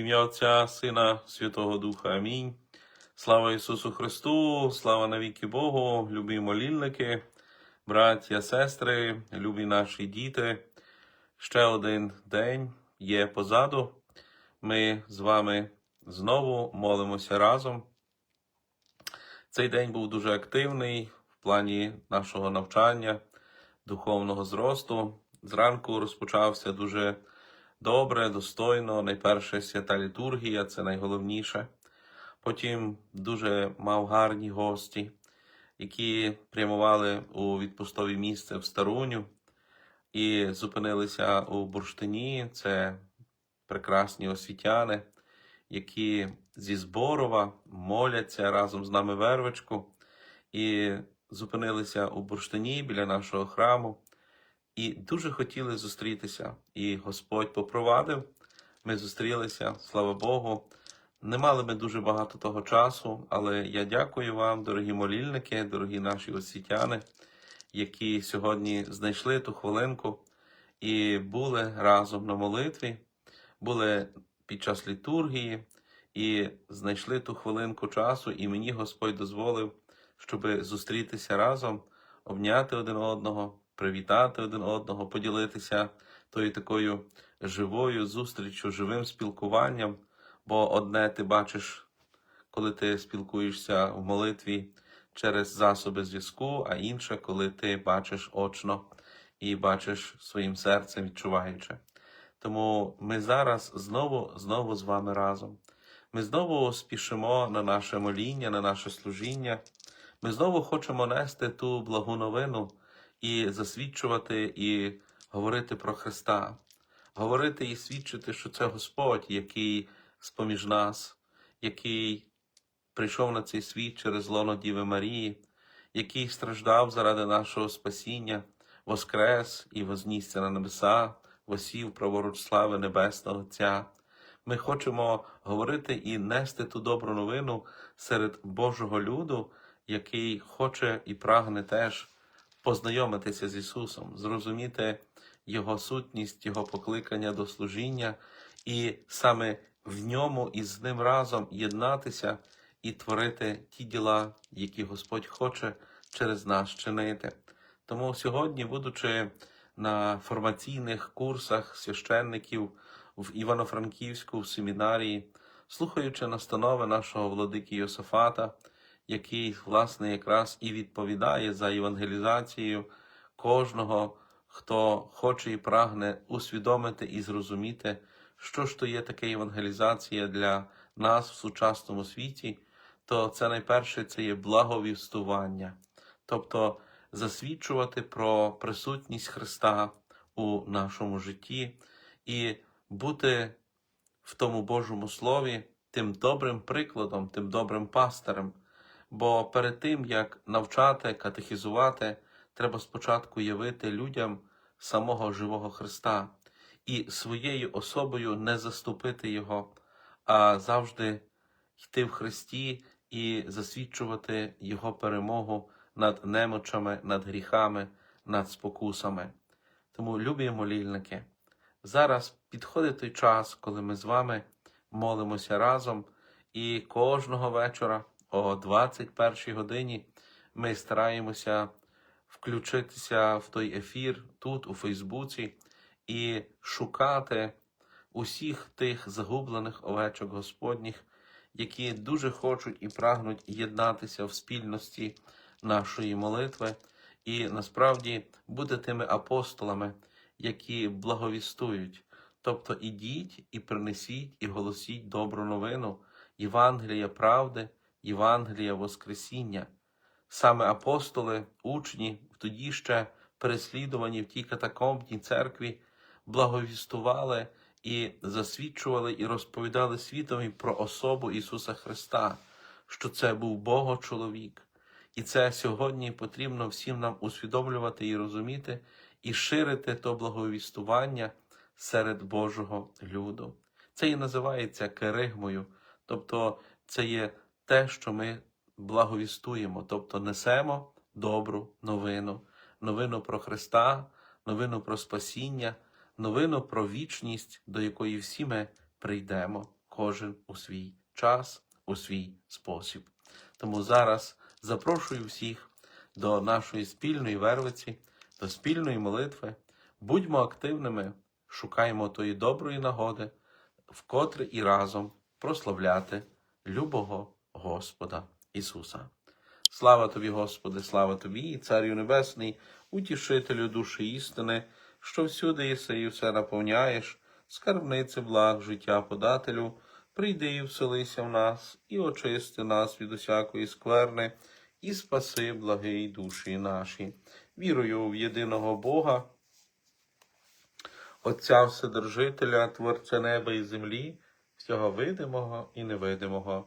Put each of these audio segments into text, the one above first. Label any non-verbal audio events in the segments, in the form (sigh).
Ім'я Отця, Сина, Святого Духа. Амінь. Слава Ісусу Христу, слава навіки Богу, любі молільники, браття, сестри, любі наші діти. Ще один день є позаду. Ми з вами знову молимося разом. Цей день був дуже активний в плані нашого навчання, духовного зросту. Зранку розпочався дуже добре, достойно. Найперше свята літургія, це найголовніше. Потім дуже мав гарні гості, які прямували у відпустове місце в Старуню і зупинилися у бурштині. Це прекрасні освітяни, які зі Зборова моляться разом з нами вервичку і зупинилися у бурштині біля нашого храму. І дуже хотіли зустрітися. І Господь попровадив. Ми зустрілися, слава Богу. Не мали ми дуже багато того часу, але я дякую вам, дорогі молільники, дорогі наші освітяни, які сьогодні знайшли ту хвилинку і були разом на молитві, були під час літургії і знайшли ту хвилинку часу, і мені Господь дозволив, щоб зустрітися разом, обняти один одного, привітати один одного, поділитися тою такою живою зустрічю, живим спілкуванням. Бо одне ти бачиш, коли ти спілкуєшся в молитві через засоби зв'язку, а інше, коли ти бачиш очно і бачиш своїм серцем, відчуваючи. Тому ми зараз знову, знову з вами разом. Ми знову спішимо на наше моління, на наше служіння. Ми знову хочемо нести ту благу новину і засвідчувати, і говорити про Христа, говорити і свідчити, що це Господь, який з-поміж нас, який прийшов на цей світ через лоно Діви Марії, який страждав заради нашого спасіння, воскрес і вознісся на небеса, восів праворуч слави Небесного Отця. Ми хочемо говорити і нести ту добру новину серед Божого люду, який хоче і прагне теж познайомитися з Ісусом, зрозуміти Його сутність, Його покликання до служіння, і саме в ньому і з ним разом єднатися і творити ті діла, які Господь хоче через нас чинити. Тому сьогодні, будучи на формаційних курсах священників в Івано-Франківську в семінарії, слухаючи настанови нашого владики Йосифата, який, власне, якраз і відповідає за евангелізацію кожного, хто хоче і прагне усвідомити і зрозуміти, що ж то є таке евангелізація для нас в сучасному світі, то це найперше це є благовістування, тобто засвідчувати про присутність Христа у нашому житті і бути в тому Божому Слові тим добрим прикладом, тим добрим пастирем. Бо перед тим, як навчати, катехізувати, треба спочатку явити людям самого живого Христа і своєю особою не заступити Його, а завжди йти в Христі і засвідчувати Його перемогу над немочами, над гріхами, над спокусами. Тому, любі молільники, зараз підходить той час, коли ми з вами молимося разом, і кожного вечора о 21 годині ми стараємося включитися в той ефір тут, у Фейсбуці, і шукати усіх тих загублених овечок Господніх, які дуже хочуть і прагнуть єднатися в спільності нашої молитви, і насправді бути тими апостолами, які благовістують. Тобто ідіть і принесіть, і голосіть добру новину, Євангелія правди, Євангелія Воскресіння. Саме апостоли, учні, тоді ще переслідувані в тій катакомбній церкві, благовістували і засвідчували і розповідали світові про особу Ісуса Христа, що це був Бого-чоловік. І це сьогодні потрібно всім нам усвідомлювати і розуміти, і ширити то благовістування серед Божого люду. Це і називається керигмою, тобто це є те, що ми благовістуємо, тобто несемо добру новину, новину про Христа, новину про спасіння, новину про вічність, до якої всі ми прийдемо. кожен у свій час, у свій спосіб. Тому зараз запрошую всіх до нашої спільної вервиці, до спільної молитви. Будьмо активними, шукаємо тої доброї нагоди, вкотре і разом прославляти любого Господа Ісуса. Слава тобі, Господи, слава тобі, Царю Небесний, утішителю душі істини, що всюди єси і все наповняєш, скарбниці благ життя подателю, прийди і вселися в нас, і очисти нас від усякої скверни, і спаси благий душі наші. Вірую в єдиного Бога, Отця Вседержителя, Творця неба і землі, всього видимого і невидимого,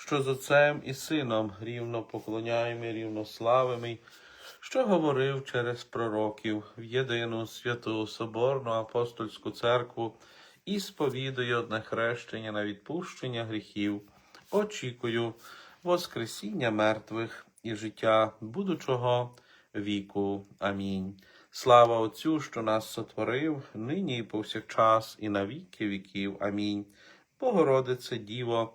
що з Отцем і Сином рівно поклоняємо, рівно славимо, що говорив через пророків в єдину святу Соборну апостольську церкву і сповідує одне хрещення на відпущення гріхів, очікую Воскресіння мертвих і життя будучого віку. Амінь. Слава Отцю, що нас сотворив, нині і повсякчас, і на віки віків. Амінь. Богородице Діво,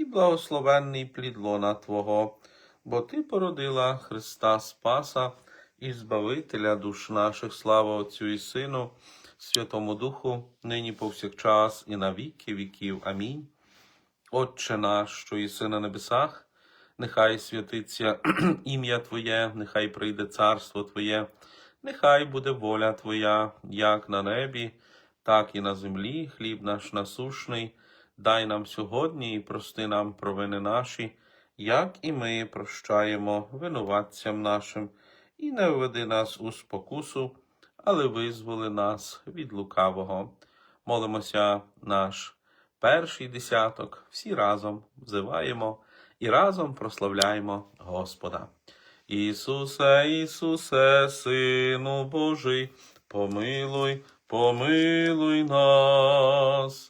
і благословенний плід лона Твого, бо Ти породила Христа Спаса і Збавителя душ наших, слава Отцю і Сину, Святому Духу, нині повсякчас, і на віки віків. Амінь. Отче наш, що єси на небесах, нехай святиться (clears throat) ім'я Твоє, нехай прийде царство Твоє, нехай буде воля Твоя, як на небі, так і на землі. Хліб наш насушний, дай нам сьогодні і прости нам провини наші, як і ми прощаємо винуватцям нашим, і не введи нас у спокусу, але визволи нас від лукавого. Молимося наш перший десяток, всі разом взиваємо і разом прославляємо Господа. Ісусе, Ісусе, Сину Божий, помилуй, помилуй нас.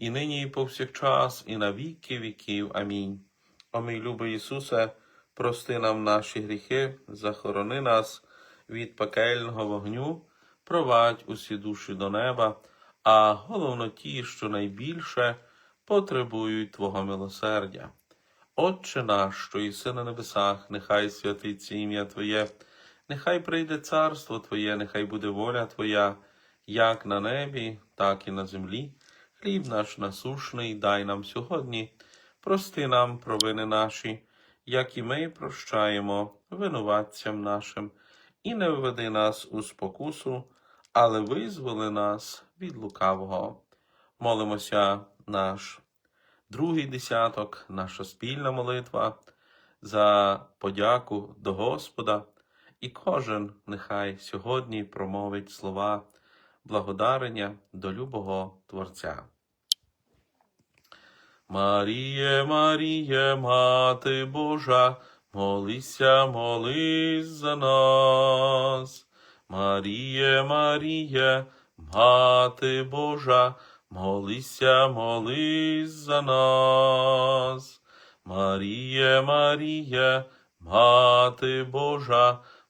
і нині, і повсякчас, і на віки віків. Амінь. О мій любий Ісусе, прости нам наші гріхи, захорони нас від пекельного вогню, провадь усі душі до неба, а головно ті, що найбільше потребують Твого милосердя. Отче наш, що єси на небесах, нехай святиться ім'я Твоє, нехай прийде царство Твоє, нехай буде воля Твоя, як на небі, так і на землі. Хліб наш насушний дай нам сьогодні, прости нам провини наші, як і ми прощаємо винуватцям нашим, і не введи нас у спокусу, але визволи нас від лукавого. Молимося наш другий десяток, наша спільна молитва за подяку до Господа, і кожен нехай сьогодні промовить слова благодарення до любого Творця. Маріє, Маріє, Мати Божа, молися, молись за нас. Маріє, Маріє, Мати Божа, молися, молись за нас. Маріє, Маріє, Мати Божа,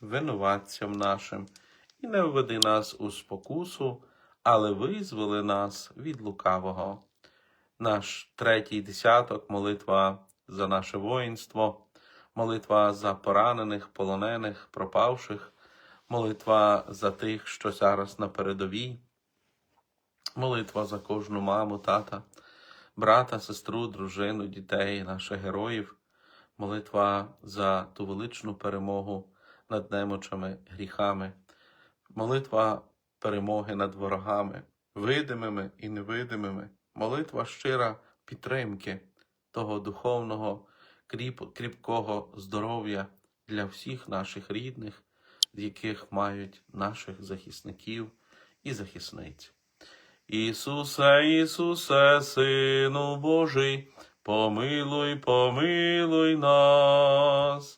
винуватцям нашим, і не введи нас у спокусу, але визволи нас від лукавого. Наш третій десяток, молитва за наше воїнство, молитва за поранених, полонених, пропавших, молитва за тих, що зараз на передовій, молитва за кожну маму, тата, брата, сестру, дружину, дітей, наших героїв, молитва за ту величну перемогу над немочами, гріхами, молитва перемоги над ворогами, видимими і невидимими, молитва щира підтримки того духовного, кріп, кріпкого здоров'я для всіх наших рідних, яких мають наших захисників і захисниць. Ісусе, Ісусе, Сину Божий, помилуй, помилуй нас.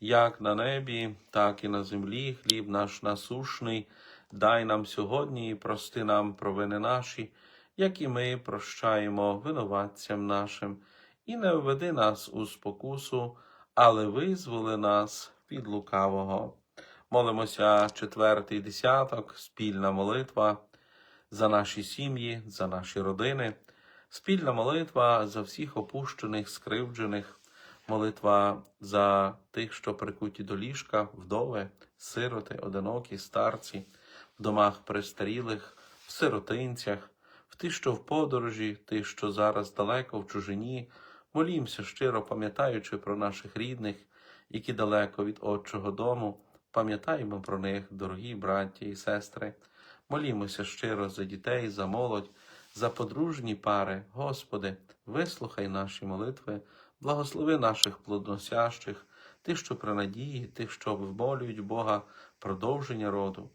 як на небі, так і на землі, хліб наш насушний. Дай нам сьогодні і прости нам провини наші, як і ми прощаємо винуватцям нашим, і не введи нас у спокусу, але визволи нас від лукавого. Молимося четвертий десяток, спільна молитва за наші сім'ї, за наші родини, спільна молитва за всіх опущених, скривджених, молитва за тих, що прикуті до ліжка, вдови, сироти, одинокі, старці в домах престарілих, в сиротинцях, в ті, що в подорожі, ті, що зараз далеко в чужині, молімося щиро, пам'ятаючи про наших рідних, які далеко від Отчого дому, пам'ятаємо про них, дорогі браті і сестри, молімося щиро за дітей, за молодь, за подружні пари, Господи, вислухай наші молитви, благослови наших плодносящих, тих, що при надії, тих, що вмолюють Бога, продовження роду.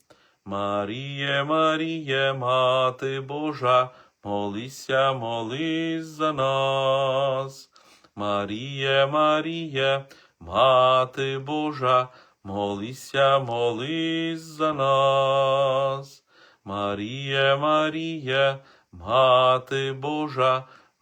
Маріє, Маріє, Мати Божа, молися, молись за нас. Маріє, Маріє, Мати Божа, молися, молись за нас. Маріє, Маріє, Мати Божа,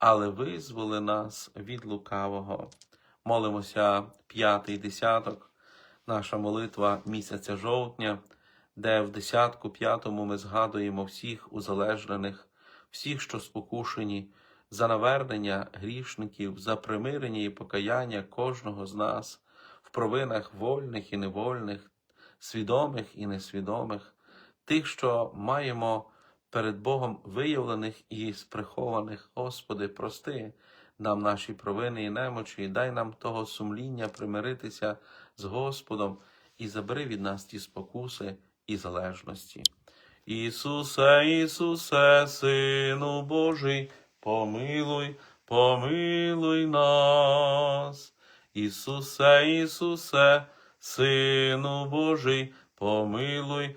але визволи нас від лукавого. Молимося п'ятий десяток, наша молитва місяця жовтня, де в десятку п'ятому ми згадуємо всіх узалежнених, всіх, що спокушені, за навернення грішників, за примирення і покаяння кожного з нас в провинах вольних і невольних, свідомих і несвідомих, тих, що маємо перед Богом виявлених і сприхованих. Господи, прости нам наші провини і немочі, і дай нам того сумління примиритися з Господом і забери від нас ті спокуси і залежності. Ісусе, Ісусе, Сину Божий, помилуй, помилуй нас. Ісусе, Ісусе, Сину Божий, помилуй,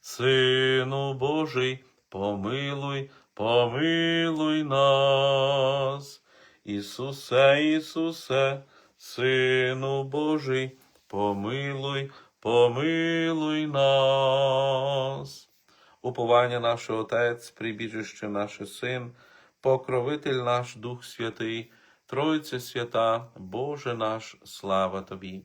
Сину Божий, помилуй, помилуй нас. Ісусе, Ісусе, Сину Божий, помилуй, помилуй нас. Уповання наше Отець, прибіжище наше Син, покровитель наш Дух Святий, Тройця свята, Боже наш, слава Тобі.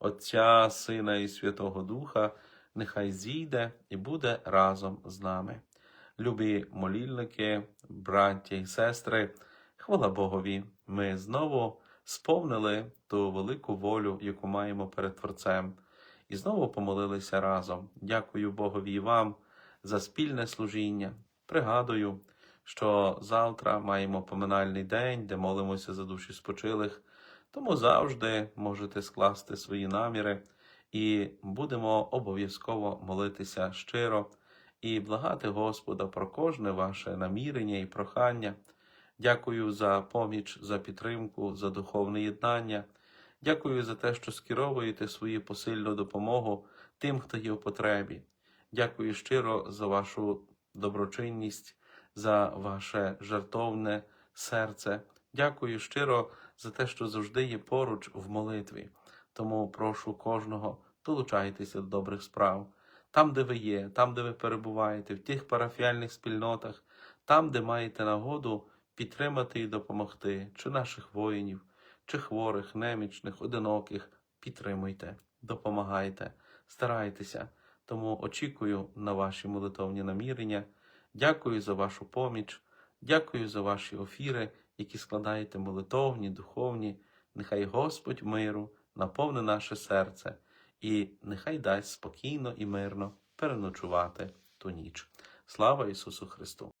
Отця, Сина і Святого Духа, нехай зійде і буде разом з нами. Любі молільники, браття і сестри, хвала Богові, ми знову сповнили ту велику волю, яку маємо перед Творцем, і знову помолилися разом. Дякую Богові і вам за спільне служіння. Пригадую, що завтра маємо поминальний день, де молимося за душі спочилих, тому завжди можете скласти свої наміри і будемо обов'язково молитися щиро і благати Господа про кожне ваше намірення і прохання. Дякую за поміч, за підтримку, за духовне єднання. Дякую за те, що скеровуєте свою посильну допомогу тим, хто є в потребі. Дякую щиро за вашу доброчинність, за ваше жертовне серце. Дякую щиро за те, що завжди є поруч в молитві. Тому прошу кожного, долучайтеся до добрих справ. Там, де ви є, там, де ви перебуваєте, в тих парафіальних спільнотах, там, де маєте нагоду підтримати і допомогти, чи наших воїнів, чи хворих, немічних, одиноких. Підтримуйте, допомагайте, старайтеся. Тому очікую на ваші молитовні намірення. Дякую за вашу поміч, дякую за ваші офіри, які складаєте молитовні, духовні. Нехай Господь миру наповни наше серце і нехай дасть спокійно і мирно переночувати ту ніч. Слава Ісусу Христу!